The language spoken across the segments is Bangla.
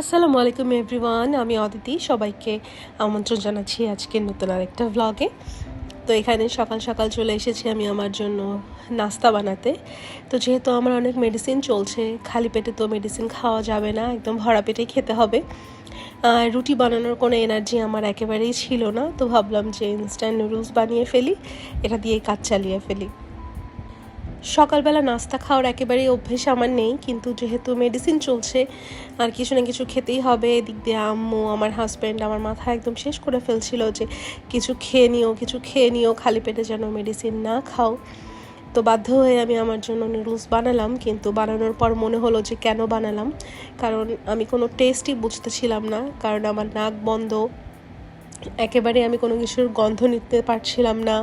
আসসালামু আলাইকুম এভরিওয়ান, আমি অদিতি, সবাইকে আমন্ত্রণ জানাচ্ছি আজকের নতুন আরেকটা ভ্লগে তো এখানে সকাল সকাল চলে এসেছি আমি আমার জন্য নাস্তা বানাতে। তো যেহেতু আমার অনেক মেডিসিন চলছে, খালি পেটে তো মেডিসিন খাওয়া যাবে না, একদম ভরা পেটেই খেতে হবে। আর রুটি বানানোর কোনো এনার্জি আমার একেবারেই ছিল না, তো ভাবলাম যে ইনস্ট্যান্ট নুডলস বানিয়ে ফেলি, এটা দিয়েই কাজ চালিয়ে ফেলি। সকালবেলা নাস্তা খাওয়ার একেবারেই অভ্যেস আমার নেই, কিন্তু যেহেতু মেডিসিন চলছে, আর কিছু না কিছু খেতেই হবে, এদিক দিয়ে আম্মু, আমার হাজব্যান্ড আমার মাথা একদম শেষ করে ফেলছিল যে কিছু খেয়ে নিও, কিছু খেয়ে নিও, খালি পেটে যেন মেডিসিন না খাও। তো বাধ্য হয়ে আমি আমার জন্য নুডলস বানালাম, কিন্তু বানানোর পর মনে হলো যে কেন বানালাম? কারণ আমি কোনো টেস্টই বুঝতেছিলাম না, কারণ আমার নাক বন্ধ। একেবারে আমি কোনো কিছুর গন্ধ নিতে পারছিলাম না,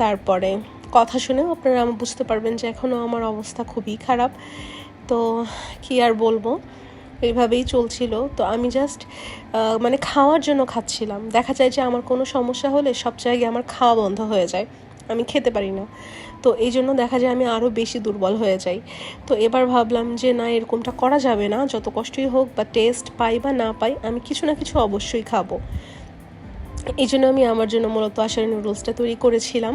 তারপরে কথা শুনেও আপনারা আমার বুঝতে পারবেন যে এখনও আমার অবস্থা খুবই খারাপ। তো কি আর বলব? এইভাবেই চলছিল। তো আমি জাস্ট মানে খাওয়ার জন্য খাচ্ছিলাম। দেখা যায় যে আমার কোনো সমস্যা হলে সব জায়গায় আমার খাওয়া বন্ধ হয়ে যায়। আমি খেতে পারি না। তো এই জন্য দেখা যায় আমি আরও বেশি দুর্বল হয়ে যাই। তো এবার ভাবলাম যে না, এরকমটা করা যাবে না। যত কষ্টই হোক বা টেস্ট পাই বা না পাই, আমি কিছু না কিছু অবশ্যই খাব। এই জন্য আমি আমার জন্য মূলত আসার নুডলসটা তৈরি করেছিলাম।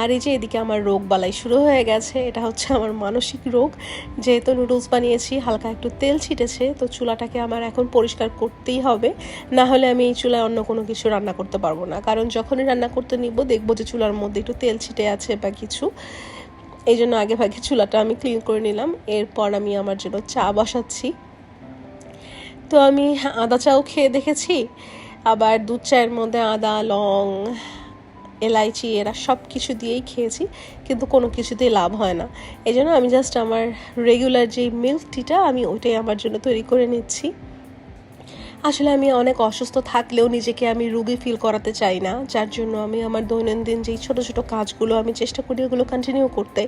আর এই যে এদিকে আমার রোগ বালাই শুরু হয়ে গেছে, এটা হচ্ছে আমার মানসিক রোগ। যেহেতু নুডলস বানিয়েছি, হালকা একটু তেল ছিটেছে, তো চুলাটাকে আমার এখন পরিষ্কার করতেই হবে। না হলে আমি এই চুলায় অন্য কোনো কিছু রান্না করতে পারব না। কারণ যখনই রান্না করতে নিব, দেখব যে চুলার মধ্যে একটু তেল ছিটে আছে বা কিছু। এই জন্য আগে ভাগে চুলাটা আমি ক্লিন করে নিলাম। এরপর আমি আমার জন্য চা বসাচ্ছি। তো আমি আদা চাও খেয়ে দেখেছি? আবার দুধ চায়ের মধ্যে আদা, লং, এলাইচি, এরা সব কিছু দিয়েই খেয়েছি, কিন্তু কোনো কিছুতেই লাভ হয় না। এই জন্য আমি জাস্ট আমার রেগুলার যেই মিল্ক টিটা আমি ওইটাই আমার জন্য তৈরি করে নিচ্ছি। আসলে আমি অনেক অসুস্থ থাকলেও নিজেকে আমি রুগী ফিল করাতে চাই না, যার জন্য আমি আমার দৈনন্দিন যেই ছোট ছোট কাজগুলো আমি চেষ্টা করি ওগুলো কন্টিনিউ করতে,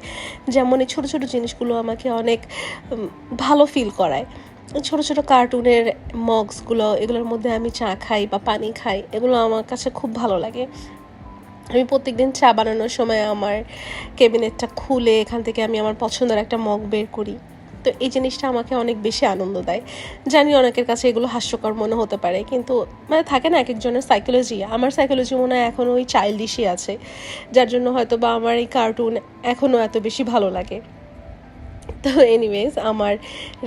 যেমন এই ছোটো ছোটো জিনিসগুলো আমাকে অনেক ভালো ফিল করায়। ছোট ছোট কার্টুনের মগসগুলো, এগুলোর মধ্যে আমি চা খাই বা পানি খাই, এগুলো আমার কাছে খুব ভালো লাগে। আমি প্রত্যেকদিন চা বানানোর সময় আমার ক্যাবিনেটটা খুলে এখান থেকে আমি আমার পছন্দের একটা মগ বের করি। তো এই জিনিসটা আমাকে অনেক বেশি আনন্দ দেয়। জানি অনেকের কাছে এগুলো হাস্যকর মনে হতে পারে, কিন্তু মানে থাকে না এক একজনের সাইকোলজি আমার সাইকোলজি মনে হয় এখনও ওই চাইল্ডিশই আছে, যার জন্য হয়তো বা আমার এই কার্টুন এখনও এত বেশি ভালো লাগে। তো এনিওয়েজ আমার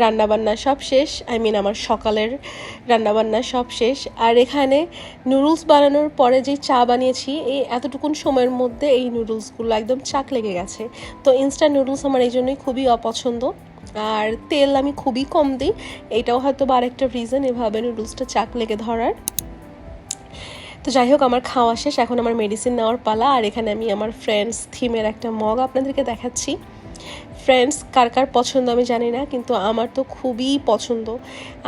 রান্নাবান্না সব শেষ আই মিন আমার সকালের রান্নাবান্না সব শেষ। আর এখানে নুডলস বানানোর পরে যে চা বানিয়েছি, এই এতটুকুন সময়ের মধ্যে এই নুডলসগুলো একদম চাক লেগে গেছে। তো ইনস্ট্যান্ট নুডলস আমার এই জন্যই খুবই অপছন্দ। আর তেল আমি খুবই কম দিই, এটাও হয়তো বা আরেকটা রিজন এভাবে নুডলসটা চাক লেগে ধরার। তো যাই হোক, আমার খাওয়া শেষ, এখন আমার মেডিসিন নেওয়ার পালা। আর এখানে আমি আমার ফ্রেন্ডস থিমের একটা মগ আপনাদেরকে দেখাচ্ছি। ফ্রেন্ডস কার কার পছন্দ আমি জানি না, কিন্তু আমার তো খুবই পছন্দ।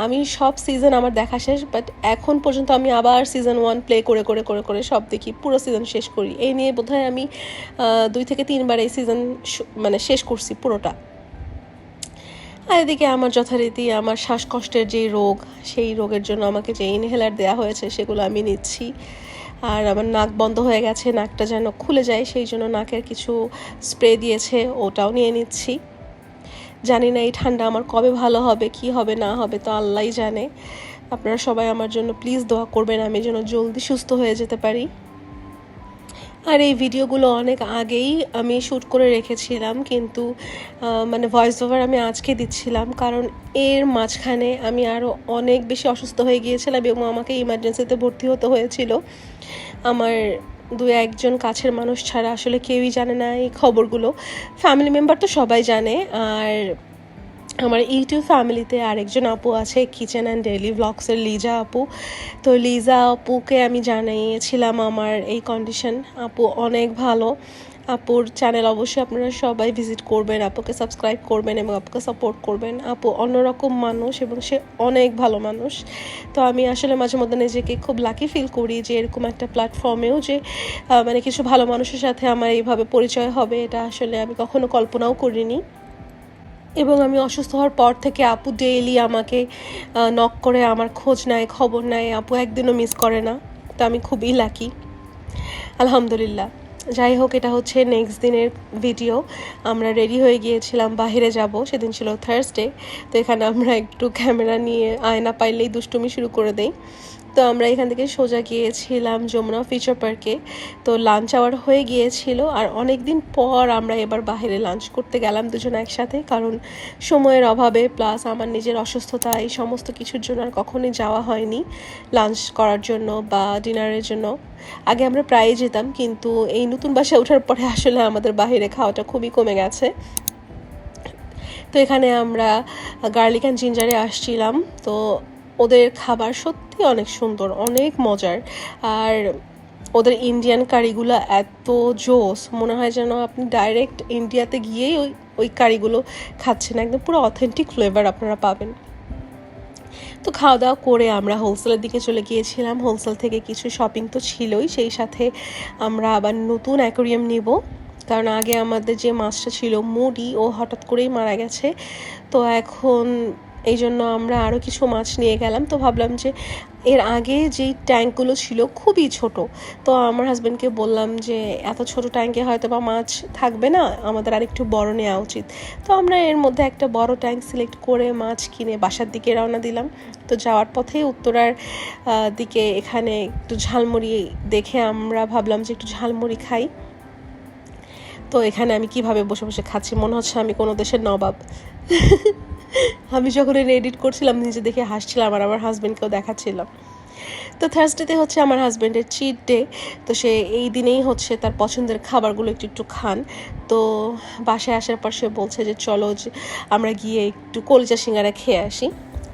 আমি সব সিজন আমার দেখা শেষ বাট এখন পর্যন্ত আমি আবার সিজন ওয়ান প্লে করে করে করে করে সব দেখি, পুরো সিজন শেষ করি। এই নিয়ে বোধহয় আমি দুই থেকে তিনবার এই সিজন মানে শেষ করছি পুরোটা। আর এদিকে আমার যথারীতি আমার শ্বাসকষ্টের যেই রোগ, সেই রোগের জন্য আমাকে যে ইনহেলার দেওয়া হয়েছে সেগুলো আমি নিচ্ছি। আর আমার নাক বন্ধ হয়ে গেছে, নাকটা যেন খুলে যায়, সেই জন্য নাকের কিছু স্প্রে দিয়েছে, ওটাও নিয়ে নিচ্ছি। জানি না এই ঠান্ডা আমার কবে ভালো হবে, কি হবে, না হবে, তো আল্লাহই জানে। আপনারা সবাই আমার জন্য প্লিজ দোয়া করবেন, আমি যেন জলদি সুস্থ হয়ে যেতে পারি। আর এই ভিডিওগুলো অনেক আগেই আমি শ্যুট করে রেখেছিলাম, কিন্তু মানে ভয়েস ওভার আমি আজকে দিচ্ছিলাম, কারণ এর মাঝখানে আমি আরও অনেক বেশি অসুস্থ হয়ে গিয়েছিলাম এবং আমাকে ইমার্জেন্সিতে ভর্তি হতে হয়েছিল। আমার দু একজন কাছের মানুষ ছাড়া আসলে কেউই জানে না এই খবরগুলো। ফ্যামিলি মেম্বার তো সবাই জানে, আর আমার ইউটিউব ফ্যামিলিতে আরেকজন আপু আছে কিচেন অ্যান্ড ডেলি ব্লগসের লিজা আপু। তো লিজা আপুকে আমি জানিয়েছিলাম আমার এই কন্ডিশন আপু অনেক ভালো। আপুর চ্যানেল অবশ্যই আপনারা সবাই ভিজিট করবেন, আপুকে সাবস্ক্রাইব করবেন এবং আপুকে সাপোর্ট করবেন। আপু অন্যরকম মানুষ এবং সে অনেক ভালো মানুষ। তো আমি আসলে মাঝে মধ্যে নিজেকে খুব লাকি ফিল করি যে এরকম একটা প্ল্যাটফর্মেও যে মানে কিছু ভালো মানুষের সাথে আমার এইভাবে পরিচয় হবে, এটা আসলে আমি কখনো কল্পনাও করিনি। এবং আমি অসুস্থ হওয়ার পর থেকে আপু ডেইলি আমাকে নক করে আমার খোঁজ নেয়, খবর নেয়। আপু একদিনও মিস করে না, তো আমি খুবই লাকি আলহামদুলিল্লাহ। যাই হোক, এটা হচ্ছে নেক্সট দিনের ভিডিও আমরা রেডি হয়ে গিয়েছিলাম বাইরে যাব। সেদিন ছিল থার্সডে তো এখানে আমরা একটু ক্যামেরা নিয়ে আয়না পাইলেই দুষ্টুমি শুরু করে দেই। তো আমরা এখান থেকে সোজা গিয়েছিলাম যমুনা ফিচার পার্কে। তো লাঞ্চ আওয়ার হয়ে গিয়েছিল আর অনেক দিন পর আমরা এবার বাইরে লাঞ্চ করতে গেলাম দুজন একসাথে। কারণ সময়ের অভাবে প্লাস আমার নিজের অসুস্থতা, এই সমস্ত কিছুর জন্য আর কখনোই যাওয়া হয়নি লাঞ্চ করার জন্য বা ডিনারের জন্য। আগে আমরা প্রায়ই যেতাম কিন্তু এই নতুন বাসায় ওঠার পরে আসলে আমাদের বাইরে খাওয়াটা খুবই কমে গেছে। তো এখানে আমরা গার্লিক অ্যান্ড জিঞ্জারে আসছিলাম। তো ওদের খাবার সত্যি অনেক সুন্দর, অনেক মজার। আর ওদের ইন্ডিয়ান কারিগুলো এত জোস, মনে হয় যেন আপনি ডাইরেক্ট ইন্ডিয়াতে গিয়েই ওই ওই কারিগুলো খাচ্ছেন, একদম পুরো অথেন্টিক ফ্লেভার আপনারা পাবেন। তো খাওয়া দাওয়া করে আমরা হোলসেলের দিকে চলে গিয়েছিলাম হোলসেল থেকে কিছু শপিং তো ছিলই, সেই সাথে আমরা আবার নতুন অ্যাকোরিয়াম নিব। কারণ আগে আমাদের যে মাছটা ছিল মুডি, ও হঠাৎ করেই মারা গেছে। তো এখন এই জন্য আমরা আরও কিছু মাছ নিয়ে গেলাম। তো ভাবলাম যে এর আগে যেই ট্যাঙ্কগুলো ছিল খুবই ছোট, তো আমার হাজব্যান্ডকে বললাম যে এত ছোট ট্যাঙ্কে হয়তো বা মাছ থাকবে না, আমাদের আর একটু বড় নেওয়া উচিত। তো আমরা এর মধ্যে একটা বড় ট্যাঙ্ক সিলেক্ট করে মাছ কিনে বাসার দিকে রওনা দিলাম। তো যাওয়ার পথে উত্তরার দিকে এখানে একটু ঝালমুড়ি দেখে আমরা ভাবলাম যে একটু ঝালমুড়ি খাই। তো এখানে আমি কীভাবে বসে বসে খাচ্ছি, মনে হচ্ছে আমি কোনো দেশের নবাব। আমি যখন এটা এডিট করছিলাম, নিজে দেখে হাসছিলাম আর আমার হাজব্যান্ডকেও দেখাচ্ছিলাম তো থার্সডেতে হচ্ছে আমার হাজব্যান্ডের চিট ডে তো সে এই দিনেই হচ্ছে তার পছন্দের খাবারগুলো একটু একটু খান। তো বাসায় আসার পর সে বলছে যে, চলো যে আমরা গিয়ে একটু কলিজা সিঙ্গারা খেয়ে আসি।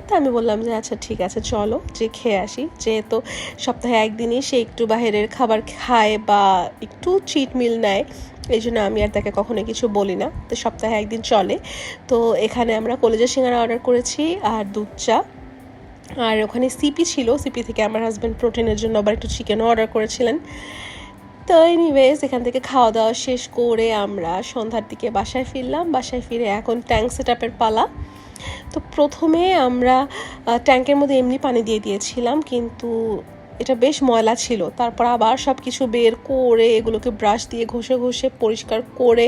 তা আমি বললাম যে আচ্ছা ঠিক আছে, চলো যে খেয়ে আসি। যেহেতু সপ্তাহে একদিনই সে একটু বাইরের খাবার খায় বা একটু চিট মিল নেয় এই জন্য আমি আর তাকে কখনো কিছু বলি না। তো সপ্তাহে একদিন চলে। তো এখানে আমরা কলেজের সিঙ্গারা অর্ডার করেছি আর দুধ চা। আর ওখানে সিপি ছিল। সিপি থেকে আমার হাজব্যান্ড প্রোটিনের জন্য আবার একটু চিকেনও অর্ডার করেছিলেন। তো এনিওয়েজ এখান থেকে খাওয়া দাওয়া শেষ করে আমরা সন্ধ্যার দিকে বাসায় ফিরলাম। বাসায় ফিরে এখন ট্যাঙ্ক সেট আপের পালা। তো প্রথমে আমরা ট্যাঙ্কের মধ্যে এমনি পানি দিয়ে দিয়েছিলাম। কিন্তু এটা বেশ ময়লা ছিল। তারপর আবার সব কিছু বের করে এগুলোকে ব্রাশ দিয়ে ঘষে ঘষে পরিষ্কার করে,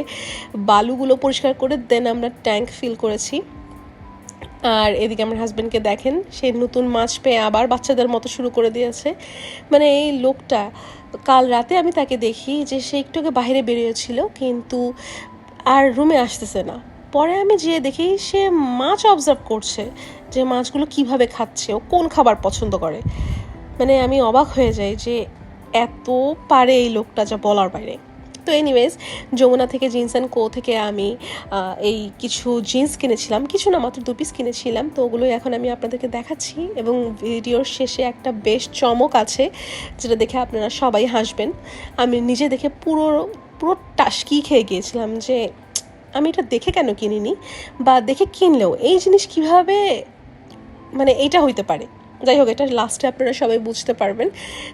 বালুগুলো পরিষ্কার করে দেন আমরা ট্যাঙ্ক ফিল করেছি। আর এদিকে আমার হাজব্যান্ডকে দেখেন, সে নতুন মাছ পেয়ে আবার বাচ্চাদের মতো শুরু করে দিয়েছে। মানে এই লোকটা, কাল রাতে আমি তাকে দেখি যে সে একটু আগে বাইরে বেরিয়েছিল, কিন্তু আর রুমে আসতেছে না। পরে আমি যেয়ে দেখি সে মাছ অবজার্ভ করছে যে মাছগুলো কীভাবে খাচ্ছে, ও কোন খাবার পছন্দ করে। মানে আমি অবাক হয়ে যাই যে এত পারে এই লোকটা যা বলার বাইরে। তো এনিওয়েজ যমুনা থেকে জিন্স অ্যান্ড কো থেকে আমি এই কিছু জিন্স কিনেছিলাম, কিছু না, মাত্র দু পিস কিনেছিলাম। তো ওগুলোই এখন আমি আপনাদেরকে দেখাচ্ছি এবং ভিডিওর শেষে একটা বেশ চমক আছে, যেটা দেখে আপনারা সবাই হাসবেন। আমি নিজে দেখে পুরো পুরো টাস্কি খেয়ে গিয়েছিলাম যে, আমি এটা দেখে কেন কিনিনি? বা দেখে কিনলেও এই জিনিস কীভাবে মানে এইটা হইতে পারে? যাই হোক এটা লাস্টে আপনারা সবাই বুঝতে পারবেন।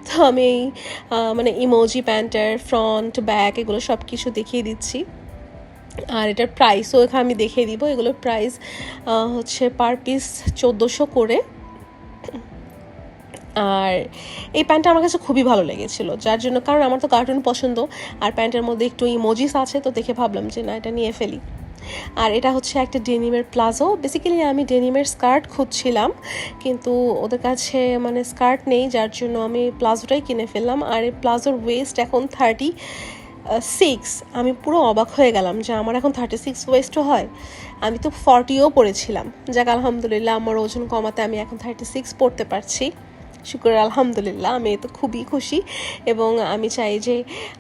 তো আমি এই মানে ইমোজি প্যান্টার ফ্রন্ট ব্যাক এগুলো সব কিছু দেখিয়ে দিচ্ছি। আর এটার প্রাইসও এখানে আমি দেখিয়ে দিব। এগুলোর প্রাইস হচ্ছে পার পিস চোদ্দোশো করে। আর এই প্যান্টটা আমার কাছে খুবই ভালো লেগেছিল, যার জন্য, কারণ আমার তো কার্টুন পছন্দ। আর প্যান্টের মধ্যে একটু ইমোজিস আছে, তো দেখে ভাবলাম যে না, এটা নিয়ে ফেলি। আর এটা হচ্ছে একটা ডেনিমের প্লাজো। বেসিক্যালি আমি ডেনিমের স্কার্ট খুঁজছিলাম, কিন্তু ওদের কাছে মানে স্কার্ট নেই, যার জন্য আমি প্লাজোটাই কিনে ফেললাম। আর এই প্লাজোর ওয়েস্ট এখন থার্টি সিক্স আমি পুরো অবাক হয়ে গেলাম যে আমার এখন থার্টি সিক্স ওয়েস্টও হয়। আমি তো ফর্টিও পড়েছিলাম। যাক, আলহামদুলিল্লাহ, আমার ওজন কমাতে আমি এখন থার্টি সিক্স পড়তে পারছি। শুক্র আলহামদুলিল্লাহ, আমি তো খুবই খুশি এবং আমি চাই যে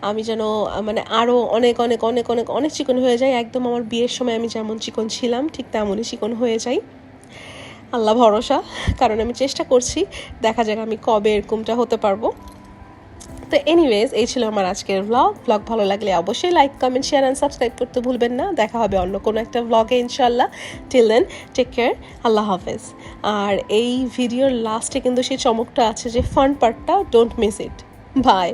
আমি যেন মানে আরও অনেক অনেক অনেক অনেক অনেক চিকন হয়ে যাই। একদম আমার বিয়ের সময় আমি যেমন চিকন ছিলাম, ঠিক তেমনই চিকন হয়ে যাই। আল্লাহ ভরসা, কারণ আমি চেষ্টা করছি, দেখা যাক আমি কবে এরকমটা হতে পারব। তো এনিওয়েজ এই ছিল আমার আজকের ভ্লগ ভ্লগ ভালো লাগলে অবশ্যই like comment share and subscribe করতে ভুলবেন না। দেখা হবে অন্য কোনো একটা ভ্লগে ইনশাল্লাহ টিল দেন টেক কেয়ার আল্লাহ হাফেজ। আর এই ভিডিওর লাস্টে কিন্তু সেই চমকটা আছে যে ফান পার্টটা ডোন্ট মিস ইট বাই